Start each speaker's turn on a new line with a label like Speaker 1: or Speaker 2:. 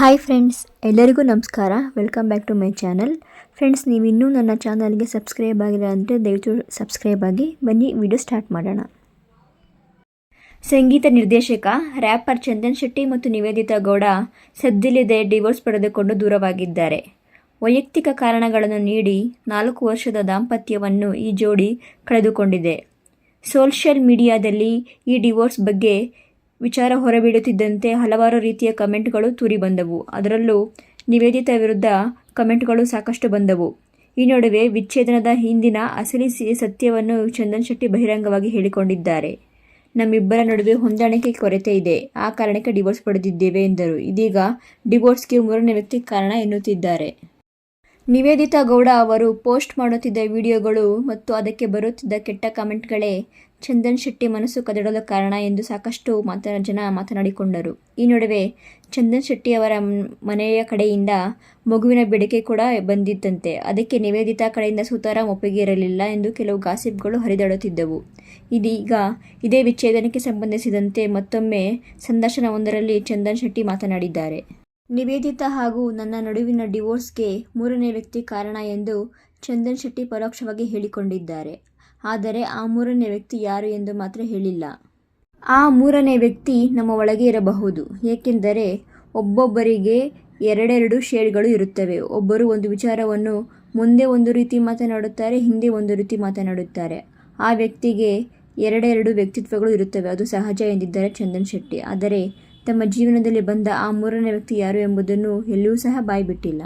Speaker 1: Hi friends ಎಲ್ಲರಿಗೂ ನಮಸ್ಕಾರ. Welcome back to my channel friends ನೀವು ಇನ್ನೂ ನನ್ನ ಚಾನಲ್ಗೆ ಸಬ್ಸ್ಕ್ರೈಬ್ ಆಗಿಲ್ಲ ಅಂದರೆ ದಯವಿಟ್ಟು ಸಬ್ಸ್ಕ್ರೈಬ್ ಆಗಿ. ಬನ್ನಿ ವಿಡಿಯೋ ಸ್ಟಾರ್ಟ್ ಮಾಡೋಣ. ಸಂಗೀತ ನಿರ್ದೇಶಕ ರ್ಯಾಪರ್ ಚಂದನ್ ಶೆಟ್ಟಿ ಮತ್ತು ನಿವೇದಿತಾ ಗೌಡ ಸದ್ದಿಲ್ಲದೆ ಡಿವೋರ್ಸ್ ಪಡೆದುಕೊಂಡು ದೂರವಾಗಿದ್ದಾರೆ. ವೈಯಕ್ತಿಕ ಕಾರಣಗಳನ್ನು ನೀಡಿ ನಾಲ್ಕು ವರ್ಷದ ದಾಂಪತ್ಯವನ್ನು ಈ ಜೋಡಿ ಕಳೆದುಕೊಂಡಿದೆ. ಸೋಷಿಯಲ್ ಮೀಡಿಯಾದಲ್ಲಿ ಈ ಡಿವೋರ್ಸ್ ಬಗ್ಗೆ ವಿಚಾರ ಹೊರಬೀಳುತ್ತಿದ್ದಂತೆ ಹಲವಾರು ರೀತಿಯ ಕಮೆಂಟ್ಗಳು ತೂರಿ ಬಂದವು. ಅದರಲ್ಲೂ ನಿವೇದಿತ ವಿರುದ್ಧ ಕಮೆಂಟ್ಗಳು ಸಾಕಷ್ಟು ಬಂದವು. ಈ ನಡುವೆ ವಿಚ್ಛೇದನದ ಹಿಂದಿನ ಅಸಲಿ ಸತ್ಯವನ್ನು ಚಂದನ್ ಶೆಟ್ಟಿ ಬಹಿರಂಗವಾಗಿ ಹೇಳಿಕೊಂಡಿದ್ದಾರೆ. ನಮ್ಮಿಬ್ಬರ ನಡುವೆ ಹೊಂದಾಣಿಕೆ ಕೊರತೆ ಇದೆ. ಆ ಕಾರಣಕ್ಕೆ ಡಿವೋರ್ಸ್ ಪಡೆದಿದ್ದೇವೆ ಎಂದರು. ಇದೀಗ ಡಿವೋರ್ಸ್ಗೆ ಮೂರನೇ ವ್ಯಕ್ತಿ ಕಾರಣ ಎನ್ನುತ್ತಿದ್ದಾರೆ. ನಿವೇದಿತಾ ಗೌಡ ಅವರು ಪೋಸ್ಟ್ ಮಾಡುತ್ತಿದ್ದ ವಿಡಿಯೋಗಳು ಮತ್ತು ಅದಕ್ಕೆ ಬರುತ್ತಿದ್ದ ಕೆಟ್ಟ ಕಮೆಂಟ್ಗಳೇ ಚಂದನ್ ಶೆಟ್ಟಿ ಮನಸ್ಸು ಕದಡಲು ಕಾರಣ ಎಂದು ಸಾಕಷ್ಟು ಮಾತ ಜನ ಮಾತನಾಡಿಕೊಂಡರು. ಈ ನಡುವೆ ಚಂದನ್ ಶೆಟ್ಟಿ ಅವರ ಮನೆಯ ಕಡೆಯಿಂದ ಮಗುವಿನ ಬೇಡಿಕೆ ಕೂಡ ಬಂದಿದ್ದಂತೆ ಅದಕ್ಕೆ ನಿವೇದಿತಾ ಕಡೆಯಿಂದ ಸುತಾರಾಂ ಒಪ್ಪಿಗೆ ಇರಲಿಲ್ಲ ಎಂದು ಕೆಲವು ಗಾಸಿಪ್ಗಳು ಹರಿದಾಡುತ್ತಿದ್ದವು. ಇದೀಗ ಇದೇ ವಿಚ್ಛೇದನಕ್ಕೆ ಸಂಬಂಧಿಸಿದಂತೆ ಮತ್ತೊಮ್ಮೆ ಸಂದರ್ಶನವೊಂದರಲ್ಲಿ ಚಂದನ್ ಶೆಟ್ಟಿ ಮಾತನಾಡಿದ್ದಾರೆ. ನಿವೇದಿತಾ ಹಾಗೂ ನನ್ನ ನಡುವಿನ ಡಿವೋರ್ಸ್ಗೆ ಮೂರನೇ ವ್ಯಕ್ತಿ ಕಾರಣ ಎಂದು ಚಂದನ್ ಶೆಟ್ಟಿ ಪರೋಕ್ಷವಾಗಿ ಹೇಳಿಕೊಂಡಿದ್ದಾರೆ. ಆದರೆ ಆ ಮೂರನೇ ವ್ಯಕ್ತಿ ಯಾರು ಎಂದು ಮಾತ್ರ ಹೇಳಿಲ್ಲ. ಆ ಮೂರನೇ ವ್ಯಕ್ತಿ ನಮ್ಮ ಒಳಗೆ ಇರಬಹುದು. ಏಕೆಂದರೆ ಒಬ್ಬೊಬ್ಬರಿಗೆ ಎರಡೆರಡು ಶೇಡ್ಗಳು ಇರುತ್ತವೆ. ಒಬ್ಬರು ಒಂದು ವಿಚಾರವನ್ನು ಮುಂದೆ ಒಂದು ರೀತಿ ಮಾತನಾಡುತ್ತಾರೆ, ಹಿಂದೆ ಒಂದು ರೀತಿ ಮಾತನಾಡುತ್ತಾರೆ. ಆ ವ್ಯಕ್ತಿಗೆ ಎರಡೆರಡು ವ್ಯಕ್ತಿತ್ವಗಳು ಇರುತ್ತವೆ. ಅದು ಸಹಜ ಎಂದಿದ್ದಾರೆ ಚಂದನ್ ಶೆಟ್ಟಿ. ಆದರೆ ತಮ್ಮ ಜೀವನದಲ್ಲಿ ಬಂದ ಆ ಮೂರನೇ ವ್ಯಕ್ತಿ ಯಾರು ಎಂಬುದನ್ನು ಎಲ್ಲೂ ಸಹ ಬಾಯ್ಬಿಟ್ಟಿಲ್ಲ.